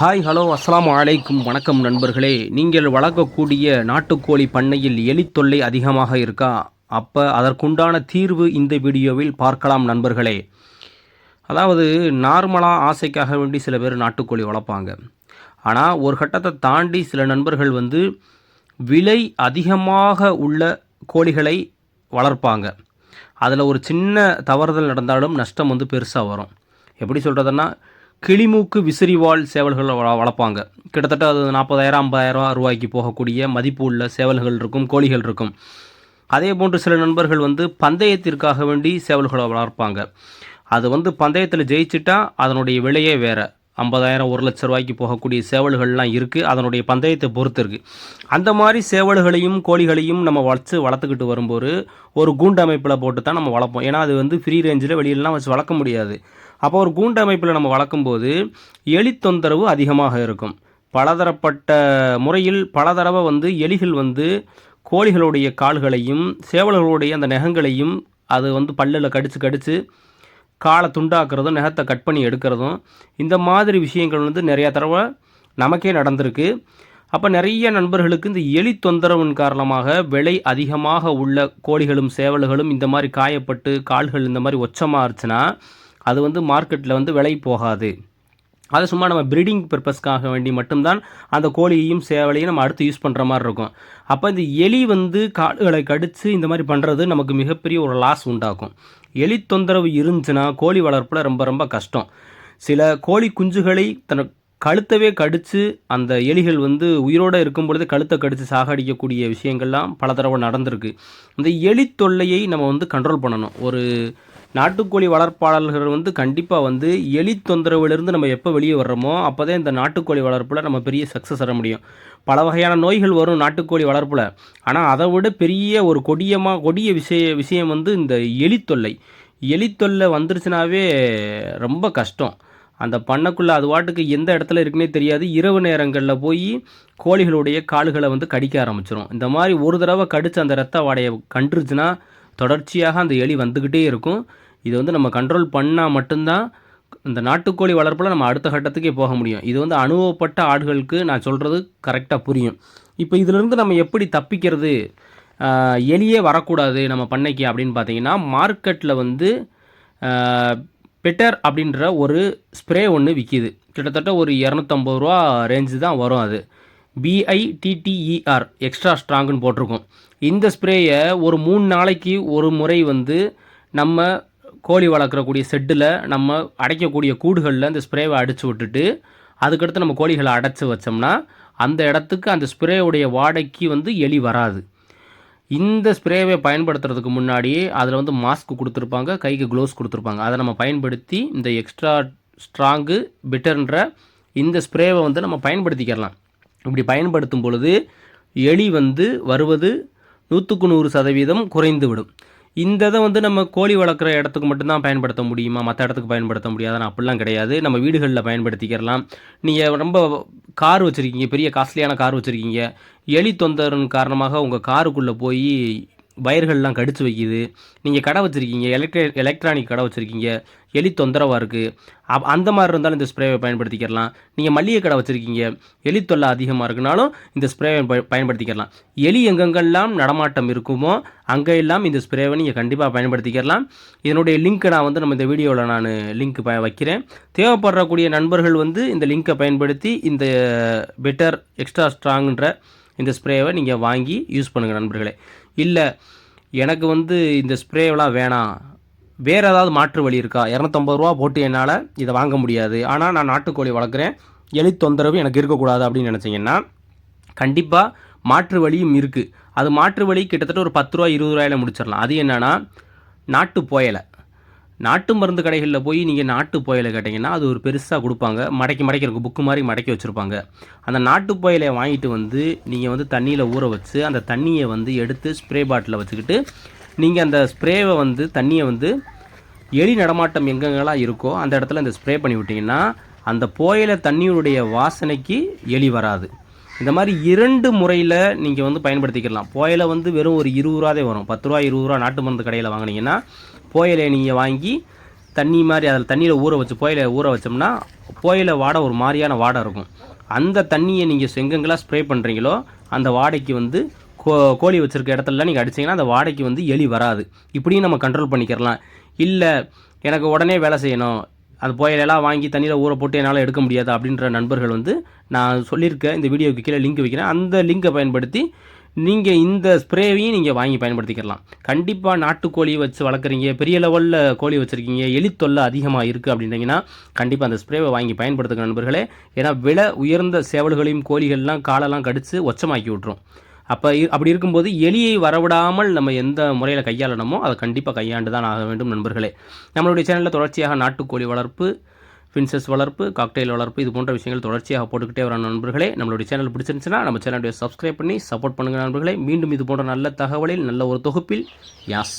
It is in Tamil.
ஹாய் ஹலோ அஸ்லாம் அலைக்கும் வணக்கம் நண்பர்களே. நீங்கள் வளர்க்கக்கூடிய நாட்டுக்கோழி பண்ணையில் எலித்தொல்லை அதிகமாக இருக்கா? அப்போ அதற்குண்டான தீர்வு இந்த வீடியோவில் பார்க்கலாம் நண்பர்களே. அதாவது நார்மலாக ஆசைக்காக வேண்டி சில பேர் நாட்டுக்கோழி வளர்ப்பாங்க. ஆனால் ஒரு கட்டத்தை தாண்டி சில நண்பர்கள் வந்து விலை அதிகமாக உள்ள கோழிகளை வளர்ப்பாங்க. அதில் ஒரு சின்ன தவறுதல் நடந்தாலும் நஷ்டம் வந்து பெருசாக வரும். எப்படி சொல்கிறதுன்னா கிளிமூக்கு விசிறிவாள் சேவல்கள் வள வளர்ப்பாங்க. கிட்டத்தட்ட அது நாற்பதாயிரம் ஐம்பதாயிரம் ரூபாய்க்கு போகக்கூடிய மதிப்பு உள்ள சேவல்கள் இருக்கும் கோழிகள் இருக்கும். அதே போன்று சில நண்பர்கள் வந்து பந்தயத்திற்காக வேண்டி சேவல்களை வளர்ப்பாங்க. அது வந்து பந்தயத்தில் ஜெயிச்சுட்டா அதனுடைய விலையே வேறு. ஐம்பதாயிரம் ஒரு லட்ச ரூபாய்க்கு போகக்கூடிய சேவல்கள்லாம் இருக்குது அதனுடைய பந்தயத்தை பொறுத்து இருக்குது அந்த மாதிரி சேவல்களையும் கோழிகளையும் நம்ம வளர்த்து வளர்த்துக்கிட்டு வரும்போது ஒரு கூண்டு அமைப்பில் போட்டு தான் நம்ம வளர்ப்போம். ஏன்னா அது வந்து ஃப்ரீ ரேஞ்சில் வெளியிலலாம் வச்சு வளர்க்க முடியாது. அப்போ ஒரு கூண்டு அமைப்பில் நம்ம வளர்க்கும்போது எலி தொந்தரவு அதிகமாக இருக்கும். பலதரப்பட்ட முறையில் பல தடவை வந்து எலிகள் வந்து கோழிகளுடைய கால்களையும் சேவல்களுடைய அந்த நகங்களையும் அது வந்து பல்லில் கடித்து கடித்து காலை துண்டாக்குறதும் நகத்தை கட் பண்ணி எடுக்கிறதும் இந்த மாதிரி விஷயங்கள் வந்து நிறையா தடவை நமக்கே நடந்திருக்கு. அப்போ நிறைய நண்பர்களுக்கு இந்த எலி தொந்தரவின் காரணமாக விலை அதிகமாக உள்ள கோழிகளும் சேவல்களும் இந்த மாதிரி காயப்பட்டு கால்கள் இந்த மாதிரி ஒச்சமாக இருந்துச்சுன்னா அது வந்து மார்க்கெட்டில் வந்து விலை போகாது. அது சும்மா நம்ம ப்ரீடிங் பர்பஸ்க்காக வேண்டி மட்டும்தான் அந்த கோழியையும் சேவலையும் நம்ம அடுத்து யூஸ் பண்ணுற மாதிரி இருக்கும். அப்போ இந்த எலி வந்து காடுகளை கடித்து இந்த மாதிரி பண்ணுறது நமக்கு மிகப்பெரிய ஒரு லாஸ் உண்டாக்கும். எலி தொந்தரவு இருந்துச்சுன்னா கோழி வளர்ப்பில் ரொம்ப ரொம்ப கஷ்டம். சில கோழி குஞ்சுகளை தன் கழுத்தவே கடித்து அந்த எலிகள் வந்து உயிரோடு இருக்கும் பொழுது கழுத்தை கடித்து சாகடிக்கக்கூடிய விஷயங்கள்லாம் பல தடவை நடந்திருக்கு. இந்த எலி தொல்லையை நம்ம வந்து கண்ட்ரோல் பண்ணணும். ஒரு நாட்டுக்கோழி வளர்ப்பாளர்கள் வந்து கண்டிப்பாக வந்து எலி தொந்தரவுலேருந்து நம்ம எப்போ வெளியே வர்றோமோ அப்போ தான் இந்த நாட்டுக்கோழி வளர்ப்பில் நம்ம பெரிய சக்ஸஸ் வர முடியும். பல வகையான நோய்கள் வரும் நாட்டுக்கோழி வளர்ப்பில். ஆனால் அதை விட பெரிய ஒரு கொடியமாக கொடிய விஷய விஷயம் வந்து இந்த எலி தொல்லை. எலி தொல்லை வந்துருச்சுனாவே ரொம்ப கஷ்டம். அந்த பண்ணக்குள்ளே அது வாட்டுக்கு எந்த இடத்துல இருக்குன்னே தெரியாது. இரவு நேரங்களில் போய் கோழிகளுடைய கால்களை வந்து கடிக்க ஆரம்பிச்சிடும் இந்த மாதிரி ஒரு தடவை கடித்து அந்த ரத்த வாடையை கண்டுருச்சுன்னா தொடர்ச்சியாக அந்த எலி வந்துக்கிட்டே இருக்கும். இது வந்து நம்ம கண்ட்ரோல் பண்ணால் மட்டும்தான் இந்த நாட்டுக்கோழி வளர்ப்பில் நம்ம அடுத்த கட்டத்துக்கே போக முடியும். இது வந்து அனுபவப்பட்ட ஆடுகளுக்கு நான் சொல்கிறது கரெக்டாக புரியும். இப்போ இதிலிருந்து நம்ம எப்படி தப்பிக்கிறது? எலியே வரக்கூடாது நம்ம பண்ணைக்கு அப்படின்னு பார்த்தீங்கன்னா மார்க்கெட்டில் வந்து பெட்டர் அப்படின்ற ஒரு ஸ்ப்ரே ஒன்று விற்கிது கிட்டத்தட்ட ஒரு இரநூத்தம்பது ரூபா ரேஞ்சு தான் வரும் அது. பிஐடிடிஇஆர் எக்ஸ்ட்ரா ஸ்ட்ராங்குன்னு போட்டிருக்கும். இந்த ஸ்ப்ரேயை ஒரு மூணு நாளைக்கு ஒரு முறை வந்து நம்ம கோழி வளர்க்குறக்கூடிய செட்டில் நம்ம அடைக்கக்கூடிய கூடுகளில் அந்த ஸ்ப்ரேவை அடித்து விட்டுட்டு அதுக்கடுத்து நம்ம கோழிகளை அடைச்சி வச்சோம்னா அந்த இடத்துக்கு அந்த ஸ்ப்ரேவுடைய வாடைக்கு வந்து எலி வராது. இந்த ஸ்ப்ரேவை பயன்படுத்துறதுக்கு முன்னாடி அதில் வந்து மாஸ்க் கொடுத்துருப்பாங்க கைக்கு க்ளோவ்ஸ் கொடுத்துருப்பாங்க. அதை நம்ம பயன்படுத்தி இந்த எக்ஸ்ட்ரா ஸ்ட்ராங்கு பிட்டர்ன்ற இந்த ஸ்ப்ரேவை வந்து நம்ம பயன்படுத்திக்கலாம் இப்படி பயன்படுத்தும் பொழுது எலி வந்து வருவது நூற்றுக்கு நூறு சதவீதம் குறைந்து விடும் இந்த இதை வந்து நம்ம கோழி வளர்க்குற இடத்துக்கு மட்டும்தான் பயன்படுத்த முடியுமா? மற்ற இடத்துக்கு பயன்படுத்த முடியாதுன்னு அப்படிலாம் கிடையாது. நம்ம வீடுகளில் பயன்படுத்திக்கிறலாம். நீங்கள் ரொம்ப கார் வச்சுருக்கீங்க. பெரிய காஸ்ட்லியான கார் வச்சுருக்கீங்க. எலி தொந்தரன் காரணமாக உங்கள் காருக்குள்ளே போய் வயர்கள்லாம் கடிச்சு வைக்குது. நீங்கள் கடை வச்சுருக்கீங்க எலக்ட்ரி எலக்ட்ரானிக் கடை வச்சுருக்கீங்க எலி தொந்தரவாக இருக்குது அப் அந்த மாதிரி இருந்தாலும் இந்த ஸ்ப்ரேவை பயன்படுத்திக்கிறலாம் நீங்கள் மளிகை கடை வச்சுருக்கீங்க எலி தொல்லை அதிகமாக இருக்குனாலும் இந்த ஸ்ப்ரேவை ப- பயன்படுத்திக்கிறலாம் எலி எங்கெங்கெல்லாம் நடமாட்டம் இருக்குமோ அங்கே எல்லாம் இந்த ஸ்ப்ரேவை நீங்கள் கண்டிப்பாக பயன்படுத்திக்கிறலாம் இதனுடைய லிங்க்கை நான் வந்து நம்ம இந்த வீடியோவில் நான் லிங்க் ப வைக்கிறேன். தேவைப்படக்கூடிய நண்பர்கள் வந்து இந்த லிங்க்கை பயன்படுத்தி இந்த பெட்டர் எக்ஸ்ட்ரா ஸ்ட்ராங்குன்ற இந்த ஸ்ப்ரேவை நீங்கள் வாங்கி யூஸ் பண்ணுங்கள் நண்பர்களே. இல்லை எனக்கு வந்து இந்த ஸ்ப்ரேவெலாம் வேணாம். வேறு ஏதாவது மாற்று வழி இருக்கா? இரநூத்தம்பது ரூபா போட்டு என்னால் இதை வாங்க முடியாது. ஆனால் நான் நாட்டுக்கோழி வளர்க்குறேன். எலி தொந்தரவு எனக்கு இருக்கக்கூடாது அப்படின்னு நினச்சிங்கன்னா கண்டிப்பாக மாற்று வழியும் இருக்குது அது மாற்று வழி கிட்டத்தட்ட ஒரு பத்து ரூபா இருபது ரூபாயில முடிச்சிடலாம். அது என்னென்னா நாட்டு புயலை. நாட்டு மருந்து கடைகளில் போய் நீங்கள் நாட்டு புயலை கேட்டிங்கன்னா அது ஒரு பெருசாக கொடுப்பாங்க. மடக்கி மடக்கி இருக்கும். புக்கு மாதிரி மடக்கி வச்சுருப்பாங்க. அந்த நாட்டு புயலை வாங்கிட்டு வந்து நீங்கள் வந்து தண்ணியில் ஊற வச்சு அந்த தண்ணியை வந்து எடுத்து ஸ்ப்ரே பாட்டிலில் வச்சுக்கிட்டு நீங்கள் அந்த ஸ்ப்ரேவை வந்து தண்ணியை வந்து எலி நடமாட்டம் எங்கெங்கெல்லாம் இருக்கோ அந்த இடத்துல இந்த ஸ்ப்ரே பண்ணி விட்டிங்கன்னா அந்த புயல தண்ணியுடைய வாசனைக்கு எலி வராது. இந்த மாதிரி இரண்டு முறையில் நீங்கள் வந்து பயன்படுத்திக்கலாம். புயலை வந்து வெறும் ஒரு இருபது ரூபாதே வரும். பத்து ரூபா இருபது ரூபா நாட்டு மருந்து கடையில் வாங்கினீங்கன்னா புயலை நீங்கள் வாங்கி தண்ணி மாதிரி அதில் தண்ணியில் ஊற வச்சு புயலை ஊற வச்சோம்னா புயலை வாடை ஒரு மாதிரியான வாடை இருக்கும். அந்த தண்ணியை நீங்கள் செங்கங்களாக ஸ்ப்ரே பண்ணுறீங்களோ அந்த வாடைக்கு வந்து கோ கோழி வச்சுருக்க இடத்துலலாம் நீங்கள் அடிச்சீங்கன்னா அந்த வாடைக்கு வந்து எலி வராது. இப்படியும் நம்ம கண்ட்ரோல் பண்ணிக்கிறலாம். இல்லை எனக்கு உடனே வேலை செய்யணும். அது புயலெல்லாம் வாங்கி தண்ணியில் ஊற போட்டு என்னால் எடுக்க முடியாது அப்படின்ற நண்பர்கள் வந்து நான் சொல்லியிருக்க இந்த வீடியோவுக்கு கீழே லிங்க் வைக்கிறேன். அந்த லிங்கை பயன்படுத்தி நீங்கள் இந்த ஸ்ப்ரேவையும் நீங்கள் வாங்கி பயன்படுத்திக்கலாம். கண்டிப்பாக நாட்டுக்கோழி வச்சு வளர்க்குறீங்க. பெரிய லெவலில் கோழி வச்சுருக்கீங்க. எலித்தொல்லை அதிகமாக இருக்குது அப்படின்னீங்கன்னா கண்டிப்பாக அந்த ஸ்ப்ரேவை வாங்கி பயன்படுத்துங்க நண்பர்களே. ஏன்னா விலை உயர்ந்த சேவல்களையும் கோழிகள்லாம் காலெல்லாம் கடித்து ஒச்சமாக்கி விட்ரும் அப்போ அப்படி இருக்கும்போது எலியை வரவிடாமல் நம்ம எந்த முறையில் கையாளணுமோ அதை கண்டிப்பாக கையாண்டு தான் ஆக வேண்டும் நண்பர்களே. நம்மளுடைய சேனலில் தொடர்ச்சியாக நாட்டுக்கோழி வளர்ப்பு பின்சஸ் வளர்ப்பு காக்டெயில் வளர்ப்பு இது போன்ற விஷயங்கள் தொடர்ச்சியாக போட்டுக்கிட்டே வர நண்பர்களே. நம்மளுடைய சேனல் பிடிச்சிருந்துச்சுன்னா நம்ம சேனலுடைய சப்ஸ்கிரைப் பண்ணி சப்போர்ட் பண்ணுங்கள் நண்பர்களே. மீண்டும் இது போன்ற நல்ல தகவலில் நல்ல ஒரு தொகுப்பில் யாஸ்.